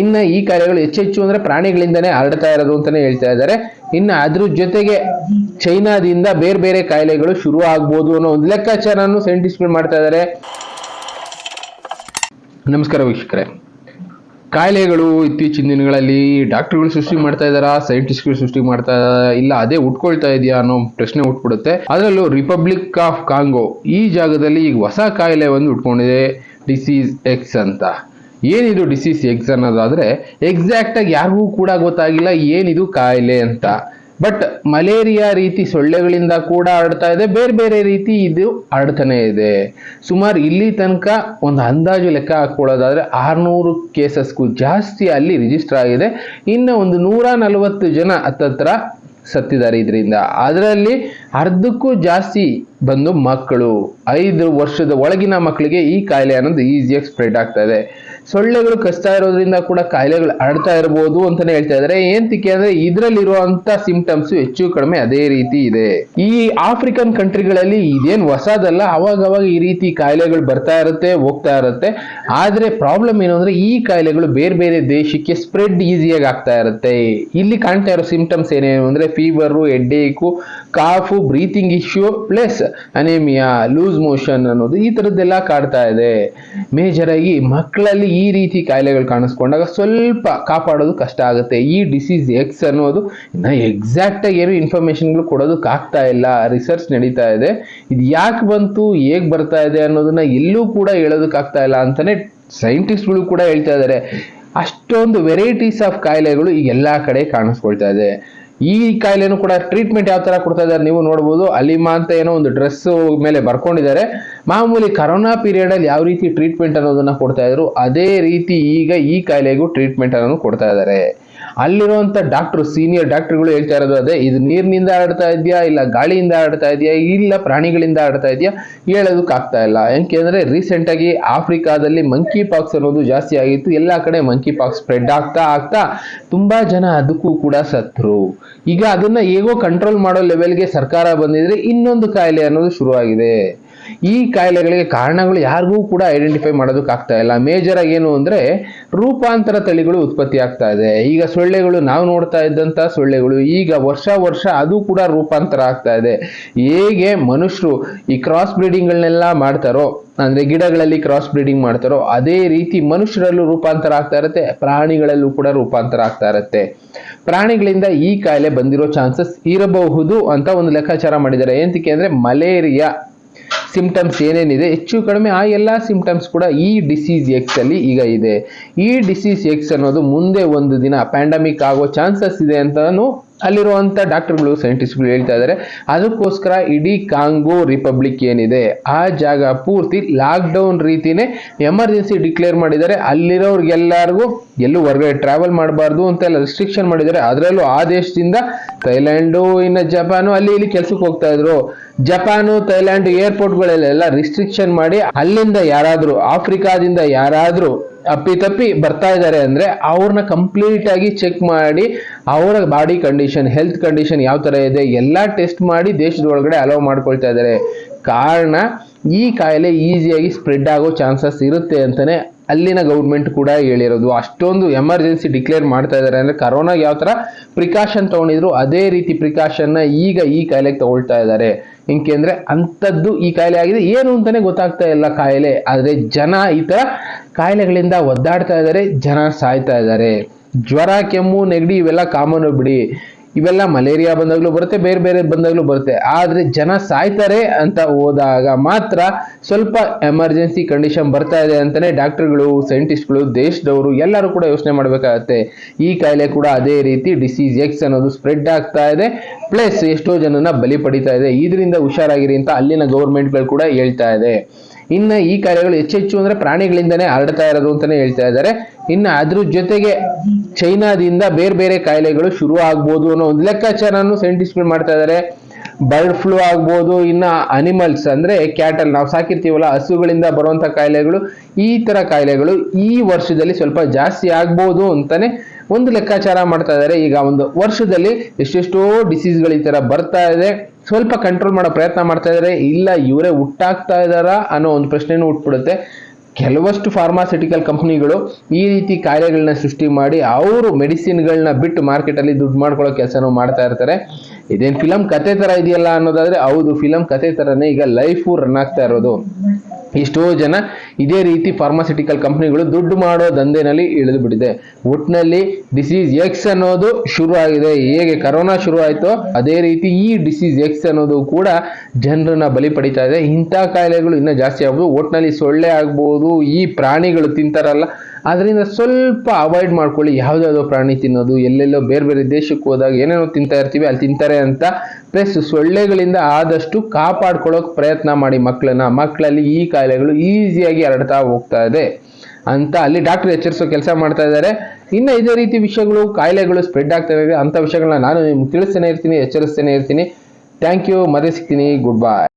ಇನ್ನು ಈ ಕಾಯಿಲೆಗಳು ಹೆಚ್ಚೆಚ್ಚು ಅಂದ್ರೆ ಪ್ರಾಣಿಗಳಿಂದನೇ ಹರಡ್ತಾ ಇರೋದು ಅಂತಾನೆ ಹೇಳ್ತಾ ಇದ್ದಾರೆ. ಇನ್ನು ಅದ್ರ ಜೊತೆಗೆ ಚೈನಾದಿಂದ ಬೇರೆ ಬೇರೆ ಕಾಯಿಲೆಗಳು ಶುರು ಆಗ್ಬೋದು ಅನ್ನೋ ಒಂದು ಲೆಕ್ಕಾಚಾರನೂ ಸೈಂಟಿಸ್ಟ್ಗಳು ಮಾಡ್ತಾ ಇದ್ದಾರೆ. ನಮಸ್ಕಾರ ವೀಕ್ಷಕರೇ. ಕಾಯಿಲೆಗಳು ಇತ್ತೀಚಿನ ದಿನಗಳಲ್ಲಿ ಡಾಕ್ಟರ್ಗಳು ಸೃಷ್ಟಿ ಮಾಡ್ತಾ ಇದ್ದಾರಾ ಸೈಂಟಿಸ್ಟ್ಗಳು ಸೃಷ್ಟಿ ಮಾಡ್ತಾ ಇಲ್ಲ ಅದೇ ಉಟ್ಕೊಳ್ತಾ ಇದೆಯಾ ಅನ್ನೋ ಪ್ರಶ್ನೆ ಉಟ್ಬಿಡುತ್ತೆ. ಅದರಲ್ಲೂ ರಿಪಬ್ಲಿಕ್ ಆಫ್ ಕಾಂಗೋ ಈ ಜಾಗದಲ್ಲಿ ಈಗ ಹೊಸ ಕಾಯಿಲೆ ಒಂದು ಉಟ್ಕೊಂಡಿದೆ ಡಿಸೀಸ್ ಎಕ್ಸ್ ಅಂತ. ಏನಿದು ಡಿಸೀಸ್ ಎಕ್ಸ್ ಅನ್ನೋದಾದ್ರೆ ಎಕ್ಸಾಕ್ಟ್ ಆಗಿ ಯಾರಿಗೂ ಕೂಡ ಗೊತ್ತಾಗಿಲ್ಲ ಏನಿದು ಕಾಯಿಲೆ ಅಂತ. ಬಟ್ ಮಲೇರಿಯಾ ರೀತಿ ಸೊಳ್ಳೆಗಳಿಂದ ಕೂಡ ಆಡ್ತಾ ಇದೆ, ಬೇರೆ ಬೇರೆ ರೀತಿ ಇದು ಹರಡ್ತಾನೆ ಇದೆ. ಸುಮಾರು ಇಲ್ಲಿ ತನಕ ಒಂದು ಅಂದಾಜು ಲೆಕ್ಕ ಹಾಕೊಳ್ಳೋದಾದ್ರೆ ಆರುನೂರು ಕೇಸಸ್ಗೂ ಜಾಸ್ತಿ ಅಲ್ಲಿ ರಿಜಿಸ್ಟರ್ ಆಗಿದೆ. ಇನ್ನು ಒಂದು ನೂರ ನಲವತ್ತು ಜನ ಹತ್ತತ್ರ ಸತ್ತಿದ್ದಾರೆ ಇದರಿಂದ. ಅದರಲ್ಲಿ ಅರ್ಧಕ್ಕೂ ಜಾಸ್ತಿ ಬಂದು ಮಕ್ಕಳು, ಐದು ವರ್ಷದ ಒಳಗಿನ ಮಕ್ಕಳಿಗೆ ಈ ಕಾಯಿಲೆ ಅನ್ನೋದು ಈಸಿಯಾಗಿ ಸ್ಪ್ರೆಡ್ ಆಗ್ತಾ ಇದೆ. ಸೊಳ್ಳೆಗಳು ಕಚ್ತಾ ಇರೋದ್ರಿಂದ ಕೂಡ ಕಾಯಿಲೆಗಳು ಹರಡ್ತಾ ಇರಬಹುದು ಅಂತಾನೆ ಹೇಳ್ತಾ ಇದ್ದಾರೆ ಏಂತಕ್ಕೆ ಅಂದ್ರೆ ಇದ್ರಲ್ಲಿರುವಂತ ಸಿಂಪ್ಟಮ್ಸ್ ಹೆಚ್ಚು ಕಡಿಮೆ ಅದೇ ರೀತಿ ಇದೆ. ಈ ಆಫ್ರಿಕನ್ ಕಂಟ್ರಿಗಳಲ್ಲಿ ಇದೇನ್ ಹೊಸದಲ್ಲ ಅವಾಗ ಅವಾಗ ಈ ರೀತಿ ಕಾಯಿಲೆಗಳು ಬರ್ತಾ ಇರುತ್ತೆ, ಹೋಗ್ತಾ ಇರುತ್ತೆ. ಆದ್ರೆ ಪ್ರಾಬ್ಲಮ್ ಏನು ಅಂದ್ರೆ ಈ ಕಾಯಿಲೆಗಳು ಬೇರೆ ಬೇರೆ ದೇಶಕ್ಕೆ ಸ್ಪ್ರೆಡ್ ಈಸಿಯಾಗಿ ಆಗ್ತಾ ಇರುತ್ತೆ. ಇಲ್ಲಿ ಕಾಣ್ತಾ ಇರೋ ಸಿಂಪ್ಟಮ್ಸ್ ಏನೇನು ಅಂದ್ರೆ fever headache cough breathing issue plus anaemia loose motion ಅನ್ನೋದು ಈ ತರದ್ದೆಲ್ಲ ಕಾಡ್ತಾ ಇದೆ. ಮೇಜರ್ ಆಗಿ ಮಕ್ಕಳಲ್ಲಿ ಈ ರೀತಿ ಕಾಯಿಲೆಗಳು ಕಾಣಿಸ್ಕೊಂಡಾಗ ಸ್ವಲ್ಪ ಕಾಪಾಡೋದು ಕಷ್ಟ ಆಗುತ್ತೆ. ಈ ಡಿಸೀಸ್ ಎಕ್ಸ್ ಅನ್ನೋದು ಇನ್ನ ಎಕ್ಸಾಕ್ಟ್ ಆಗಿ ಏನು ಇನ್ಫಾರ್ಮೇಶನ್ಗಳು ಕೊಡೋದಕ್ಕೆ ಆಗ್ತಾ ಇಲ್ಲ. ರಿಸರ್ಚ್ ನಡೀತಾ ಇದೆ. ಇದು ಯಾಕೆ ಬಂತು, ಹೇಗೆ ಬರ್ತಾ ಇದೆ ಅನ್ನೋದನ್ನ ಎಲ್ಲೂ ಕೂಡ ಹೇಳೋದಕ್ಕೆ ಆಗ್ತಾ ಇಲ್ಲ ಅಂತಾನೆ ಸೈಂಟಿಸ್ಟ್ಗಳು ಕೂಡ ಹೇಳ್ತಾ ಇದ್ದಾರೆ. ಅಷ್ಟೊಂದು ವೆರೈಟೀಸ್ ಆಫ್ ಕಾಯಿಲೆಗಳು ಈಗ ಎಲ್ಲ ಕಡೆ ಕಾಣಿಸ್ಕೊಳ್ತಾ ಇದೆ. ಈ ಕಾಯಿಲೆನೂ ಕೂಡ ಟ್ರೀಟ್ಮೆಂಟ್ ಯಾವ ತರ ಕೊಡ್ತಾ ಇದ್ದಾರೆ ನೀವು ನೋಡ್ಬೋದು. ಅಲಿಮಾ ಅಂತ ಏನೋ ಒಂದು ಡ್ರೆಸ್ ಮೇಲೆ ಬರ್ಕೊಂಡಿದ್ದಾರೆ. ಮಾಮೂಲಿ ಕರೋನಾ ಪೀರಿಯಡ್ ಅಲ್ಲಿ ಯಾವ ರೀತಿ ಟ್ರೀಟ್ಮೆಂಟ್ ಅನ್ನೋದನ್ನ ಕೊಡ್ತಾ ಇದ್ರು, ಅದೇ ರೀತಿ ಈಗ ಈ ಕಾಯಿಲೆಗೂ ಟ್ರೀಟ್ಮೆಂಟ್ ಅನ್ನೋದು ಕೊಡ್ತಾ ಇದ್ದಾರೆ. ಅಲ್ಲಿರುವಂತ ಡಾಕ್ಟರ್ ಸೀನಿಯರ್ ಡಾಕ್ಟರ್ಗಳು ಹೇಳ್ತಾ ಇರೋದು ಅದೇ, ಇದು ನೀರಿನಿಂದ ಆಡ್ತಾ ಇದೆಯಾ ಇಲ್ಲ ಗಾಳಿಯಿಂದ ಆಡ್ತಾ ಇದೆಯಾ ಇಲ್ಲ ಪ್ರಾಣಿಗಳಿಂದ ಆಡ್ತಾ ಇದೆಯಾ ಹೇಳೋದಕ್ಕೆ ಆಗ್ತಾ ಇಲ್ಲ. ಯಾಕೆಂದ್ರೆ ರೀಸೆಂಟ್ ಆಗಿ ಆಫ್ರಿಕಾದಲ್ಲಿ ಮಂಕಿ ಪಾಕ್ಸ್ ಅನ್ನೋದು ಜಾಸ್ತಿ ಆಗಿತ್ತು. ಎಲ್ಲಾ ಕಡೆ ಮಂಕಿ ಪಾಕ್ಸ್ ಸ್ಪ್ರೆಡ್ ಆಗ್ತಾ ಆಗ್ತಾ ತುಂಬಾ ಜನ ಅದಕ್ಕೂ ಕೂಡ ಸತ್ರು. ಈಗ ಅದನ್ನ ಹೇಗೋ ಕಂಟ್ರೋಲ್ ಮಾಡೋ ಲೆವೆಲ್ಗೆ ಸರ್ಕಾರ ಬಂದಿದ್ರೆ ಇನ್ನೊಂದು ಕಾಯಿಲೆ ಅನ್ನೋದು ಶುರುವಾಗಿದೆ. ಈ ಕಾಯಿಲೆಗಳಿಗೆ ಕಾರಣಗಳು ಯಾರಿಗೂ ಕೂಡ ಐಡೆಂಟಿಫೈ ಮಾಡೋದಕ್ಕೆ ಆಗ್ತಾ ಇಲ್ಲ. ಮೇಜರ್ ಆಗಿ ಏನು ಅಂದರೆ ರೂಪಾಂತರ ತಳಿಗಳು ಉತ್ಪತ್ತಿ ಆಗ್ತಾ ಇದೆ. ಈಗ ಸೊಳ್ಳೆಗಳು ನಾವು ನೋಡ್ತಾ ಇದ್ದಂಥ ಸೊಳ್ಳೆಗಳು ಈಗ ವರ್ಷ ವರ್ಷ ಅದು ಕೂಡ ರೂಪಾಂತರ ಆಗ್ತಾ ಇದೆ. ಹೇಗೆ ಮನುಷ್ಯರು ಈ ಕ್ರಾಸ್ ಬ್ರೀಡಿಂಗ್ಗಳನ್ನೆಲ್ಲ ಮಾಡ್ತಾರೋ, ಅಂದರೆ ಗಿಡಗಳಲ್ಲಿ ಕ್ರಾಸ್ ಬ್ರೀಡಿಂಗ್ ಮಾಡ್ತಾರೋ, ಅದೇ ರೀತಿ ಮನುಷ್ಯರಲ್ಲೂ ರೂಪಾಂತರ ಆಗ್ತಾ ಇರುತ್ತೆ, ಪ್ರಾಣಿಗಳಲ್ಲೂ ಕೂಡ ರೂಪಾಂತರ ಆಗ್ತಾ ಇರುತ್ತೆ. ಪ್ರಾಣಿಗಳಿಂದ ಈ ಕಾಯಿಲೆ ಬಂದಿರೋ ಚಾನ್ಸಸ್ ಇರಬಹುದು ಅಂತ ಒಂದು ಲೆಕ್ಕಾಚಾರ ಮಾಡಿದ್ದಾರೆ. ಏನಕ್ಕೆ ಅಂದರೆ ಮಲೇರಿಯಾ. ಸಿಂಪ್ಟಮ್ಸ್ ಏನೇನಿದೆ? ಹೆಚ್ಚು ಕಡಿಮೆ ಆ ಎಲ್ಲ ಸಿಂಪ್ಟಮ್ಸ್ ಕೂಡ ಈ ಡಿಸೀಸ್ ಎಕ್ಸ್ ಅಲ್ಲಿ ಈಗ ಇದೆ. ಈ ಡಿಸೀಸ್ ಎಕ್ಸ್ ಅನ್ನೋದು ಮುಂದೆ ಒಂದು ದಿನ ಪ್ಯಾಂಡಮಿಕ್ ಆಗೋ ಚಾನ್ಸಸ್ ಇದೆ ಅಂತಾನು ಅಲ್ಲಿರುವಂತ ಡಾಕ್ಟರ್ಗಳು, ಸೈಂಟಿಸ್ಟ್ಗಳು ಹೇಳ್ತಾ ಇದ್ದಾರೆ, ಅದಕ್ಕೋಸ್ಕರ ಇಡೀ ಕಾಂಗೋ ರಿಪಬ್ಲಿಕ್ ಏನಿದೆ, ಆ ಜಾಗ ಪೂರ್ತಿ ಲಾಕ್ ಡೌನ್ ರೀತಿನೇ ಎಮರ್ಜೆನ್ಸಿ ಡಿಕ್ಲೇರ್ ಮಾಡಿದ್ದಾರೆ. ಅಲ್ಲಿರೋರ್ಗೆಲ್ಲರಿಗೂ ಎಲ್ಲೂ ಹೊರಗಡೆ ಟ್ರಾವೆಲ್ ಮಾಡಬಾರ್ದು ಅಂತೆಲ್ಲ ರಿಸ್ಟ್ರಿಕ್ಷನ್ ಮಾಡಿದ್ದಾರೆ. ಅದರಲ್ಲೂ ಆ ದೇಶದಿಂದ ಥೈಲ್ಯಾಂಡು, ಇನ್ನು ಜಪಾನು, ಅಲ್ಲಿ ಇಲ್ಲಿ ಕೆಲಸಕ್ಕೆ ಹೋಗ್ತಾ ಇದ್ರು. ಜಪಾನು, ಥೈಲ್ಯಾಂಡ್ ಏರ್ಪೋರ್ಟ್ಗಳಲ್ಲೆಲ್ಲ ರಿಸ್ಟ್ರಿಕ್ಷನ್ ಮಾಡಿ ಅಲ್ಲಿಂದ ಯಾರಾದರೂ, ಆಫ್ರಿಕಾದಿಂದ ಯಾರಾದ್ರೂ ಅಪ್ಪಿತಪ್ಪಿ ಬರ್ತಾ ಇದ್ದಾರೆ ಅಂದ್ರೆ ಅವ್ರನ್ನ ಕಂಪ್ಲೀಟ್ ಆಗಿ ಚೆಕ್ ಮಾಡಿ ಅವರ ಬಾಡಿ ಕಂಡೀಷನ್ ಹೆಲ್ತ್ ಕಂಡೀಷನ್ ಯಾವ ತರ ಇದೆ ಎಲ್ಲ ಟೆಸ್ಟ್ ಮಾಡಿ ದೇಶದ ಒಳಗಡೆ ಅಲೋ ಮಾಡ್ಕೊಳ್ತಾ ಇದ್ದಾರೆ. ಕಾರಣ ಈ ಕಾಯಿಲೆ ಈಸಿಯಾಗಿ ಸ್ಪ್ರೆಡ್ ಆಗೋ ಚಾನ್ಸಸ್ ಇರುತ್ತೆ ಅಂತಾನೆ ಅಲ್ಲಿನ ಗೌರ್ಮೆಂಟ್ ಕೂಡ ಹೇಳಿರೋದು. ಅಷ್ಟೊಂದು ಎಮರ್ಜೆನ್ಸಿ ಡಿಕ್ಲೇರ್ ಮಾಡ್ತಾ ಇದ್ದಾರೆ ಅಂದ್ರೆ ಕರೋನಾಗೆ ಯಾವ ತರ ಪ್ರಿಕಾಷನ್ ತಗೊಂಡಿದ್ರು ಅದೇ ರೀತಿ ಪ್ರಿಕಾಷನ್ನ ಈಗ ಈ ಕಾಯಿಲೆಗೆ ತಗೊಳ್ತಾ ಇದ್ದಾರೆ. ಇಂಕೆಂದ್ರೆ ಅಂಥದ್ದು ಈ ಕಾಯಿಲೆ ಆಗಿದೆ. ಏನು ಅಂತಾನೆ ಗೊತ್ತಾಗ್ತಾ ಇಲ್ಲ ಕಾಯಿಲೆ. ಆದ್ರೆ ಜನ ಈ ತರ ಕಾಯಿಲೆಗಳಿಂದ ಒದ್ದಾಡ್ತಾ ಇದ್ದಾರೆ, ಜನ ಸಾಯ್ತಾ ಇದ್ದಾರೆ. ಜ್ವರ, ಕೆಮ್ಮು, ನೆಗಡಿ ಇವೆಲ್ಲ ಕಾಮನ್ ಬಿಡಿ. ಇವೆಲ್ಲ ಮಲೇರಿಯಾ ಬಂದಾಗಲೂ ಬರುತ್ತೆ, ಬೇರೆ ಬೇರೆ ಬಂದಾಗಲೂ ಬರುತ್ತೆ. ಆದರೆ ಜನ ಸಾಯ್ತಾರೆ ಅಂತ ಹೋದಾಗ ಮಾತ್ರ ಸ್ವಲ್ಪ ಎಮರ್ಜೆನ್ಸಿ ಕಂಡೀಷನ್ ಬರ್ತಾ ಇದೆ ಅಂತಲೇ ಡಾಕ್ಟರ್ಗಳು, ಸೈಂಟಿಸ್ಟ್ಗಳು, ದೇಶದವರು ಎಲ್ಲರೂ ಕೂಡ ಯೋಚನೆ ಮಾಡಬೇಕಾಗತ್ತೆ. ಈ ಕಾಯಿಲೆ ಕೂಡ ಅದೇ ರೀತಿ ಡಿಸೀಸ್ ಎಕ್ಸ್ ಅನ್ನೋದು ಸ್ಪ್ರೆಡ್ ಆಗ್ತಾ ಇದೆ, ಪ್ಲಸ್ ಎಷ್ಟೋ ಜನನ ಬಲಿ ಪಡಿತಾ ಇದೆ. ಇದರಿಂದ ಹುಷಾರಾಗಿರಿ ಅಂತ ಅಲ್ಲಿನ ಗೌರ್ಮೆಂಟ್ಗಳು ಕೂಡ ಹೇಳ್ತಾ ಇದೆ. ಇನ್ನು ಈ ಕಾಯಿಲೆಗಳು ಹೆಚ್ಚೆಚ್ಚು ಅಂದರೆ ಪ್ರಾಣಿಗಳಿಂದನೇ ಹರಡ್ತಾ ಇರೋದು ಅಂತಲೇ ಹೇಳ್ತಾ ಇದ್ದಾರೆ. ಇನ್ನು ಅದ್ರ ಜೊತೆಗೆ ಚೈನಾದಿಂದ ಬೇರೆ ಬೇರೆ ಕಾಯಿಲೆಗಳು ಶುರು ಆಗ್ಬೋದು ಅನ್ನೋ ಒಂದು ಲೆಕ್ಕಾಚಾರನು ಸೈಂಟಿಸ್ಟ್ಗಳು ಮಾಡ್ತಾ ಇದ್ದಾರೆ ಬರ್ಡ್ ಫ್ಲೂ ಆಗ್ಬೋದು, ಇನ್ನ ಅನಿಮಲ್ಸ್ ಅಂದ್ರೆ ಕ್ಯಾಟಲ್ ನಾವು ಸಾಕಿರ್ತೀವಲ್ಲ, ಹಸುಗಳಿಂದ ಬರುವಂತ ಕಾಯಿಲೆಗಳು, ಈ ತರ ಕಾಯಿಲೆಗಳು ಈ ವರ್ಷದಲ್ಲಿ ಸ್ವಲ್ಪ ಜಾಸ್ತಿ ಆಗ್ಬೋದು ಅಂತಾನೆ ಒಂದು ಲೆಕ್ಕಾಚಾರ ಮಾಡ್ತಾ ಇದ್ದಾರೆ ಈಗ ಒಂದು ವರ್ಷದಲ್ಲಿ ಎಷ್ಟೆಷ್ಟೋ ಡಿಸೀಸ್ಗಳು ಈ ತರ ಬರ್ತಾ ಇದೆ. ಸ್ವಲ್ಪ ಕಂಟ್ರೋಲ್ ಮಾಡೋ ಪ್ರಯತ್ನ ಮಾಡ್ತಾ ಇದ್ದಾರೆ ಇಲ್ಲ, ಇವರೇ ಹುಟ್ಟಾಗ್ತಾ ಇದ್ದಾರಾ ಅನ್ನೋ ಒಂದು ಪ್ರಶ್ನೆನೂ ಹುಟ್ಬಿಡುತ್ತೆ. ಕೆಲವಷ್ಟು ಫಾರ್ಮಾಸ್ಯೂಟಿಕಲ್ ಕಂಪ್ನಿಗಳು ಈ ರೀತಿ ಕಾಯಿಲೆಗಳನ್ನ ಸೃಷ್ಟಿ ಮಾಡಿ ಅವರು ಮೆಡಿಸಿನ್ಗಳನ್ನ ಬಿಟ್ಟು ಮಾರ್ಕೆಟಲ್ಲಿ ದುಡ್ಡು ಮಾಡ್ಕೊಳ್ಳೋ ಕೆಲಸನೂ ಮಾಡ್ತಾ ಇರ್ತಾರೆ. ಇದೇನು ಫಿಲಮ್ ಕತೆ ಥರ ಇದೆಯಲ್ಲ ಅನ್ನೋದಾದ್ರೆ ಹೌದು ಫಿಲಮ್ ಕತೆ ಥರನೇ ಈಗ ಲೈಫು ರನ್ ಆಗ್ತಾ ಇರೋದು. ಎಷ್ಟೋ ಜನ ಇದೇ ರೀತಿ ಫಾರ್ಮಾಸ್ಯುಟಿಕಲ್ ಕಂಪ್ನಿಗಳು ದುಡ್ಡು ಮಾಡೋ ದಂಧೆನಲ್ಲಿ ಇಳಿದು ಬಿಟ್ಟಿದೆ. ಒಟ್ಟಿನಲ್ಲಿ ಡಿಸೀಸ್ ಎಕ್ಸ್ ಅನ್ನೋದು ಶುರು ಆಗಿದೆ ಹೇಗೆ ಕರೋನಾ ಶುರು ಆಯಿತೋ ಅದೇ ರೀತಿ ಈ ಡಿಸೀಸ್ ಎಕ್ಸ್ ಅನ್ನೋದು ಕೂಡ ಜನರನ್ನ ಬಲಿ ಪಡಿತಾ ಇದೆ. ಇಂಥ ಕಾಯಿಲೆಗಳು ಇನ್ನೂ ಜಾಸ್ತಿ ಆಗ್ಬೋದು. ಒಟ್ಟಿನಲ್ಲಿ ಸೊಳ್ಳೆ ಆಗ್ಬೋದು. ಈ ಪ್ರಾಣಿಗಳು ತಿಂತಾರಲ್ಲ. ಅದರಿಂದ ಸ್ವಲ್ಪ ಅವಾಯ್ಡ್ ಮಾಡ್ಕೊಳ್ಳಿ. ಯಾವುದ್ಯಾವುದೋ ಪ್ರಾಣಿ ತಿನ್ನೋದು, ಎಲ್ಲೆಲ್ಲೋ ಬೇರೆ ಬೇರೆ ದೇಶಕ್ಕೆ ಹೋದಾಗ ಏನೇನೋ ತಿಂತಾ ಇರ್ತೀವಿ, ಅಲ್ಲಿ ತಿಂತಾರೆ ಅಂತ ಪ್ಲಸ್ ಸೊಳ್ಳೆಗಳಿಂದ ಆದಷ್ಟು ಕಾಪಾಡ್ಕೊಳ್ಳೋಕೆ ಪ್ರಯತ್ನ ಮಾಡಿ ಮಕ್ಕಳನ್ನ ಮಕ್ಕಳಲ್ಲಿ ಈ ಕಾಯಿಲೆಗಳು ಈಸಿಯಾಗಿ ಹರಡ್ತಾ ಹೋಗ್ತಾ ಇದೆ ಅಂತ ಅಲ್ಲಿ ಡಾಕ್ಟರ್ ಎಚ್ಚರಿಸೋ ಕೆಲಸ ಮಾಡ್ತಾ ಇದ್ದಾರೆ. ಇನ್ನು ಇದೇ ರೀತಿ ವಿಷಯಗಳು, ಕಾಯಿಲೆಗಳು ಸ್ಪ್ರೆಡ್ ಆಗ್ತಾ ಇದೆ ಅಂಥ ವಿಷಯಗಳನ್ನ ನಾನು ನಿಮ್ಗೆ ತಿಳಿಸ್ತೇನೆ ಇರ್ತೀನಿ, ಎಚ್ಚರಿಸ್ತೇನೆ ಇರ್ತೀನಿ. ಥ್ಯಾಂಕ್ ಯು ಮತ್ತೆ ಸಿಗ್ತೀನಿ ಗುಡ್ ಬಾಯ್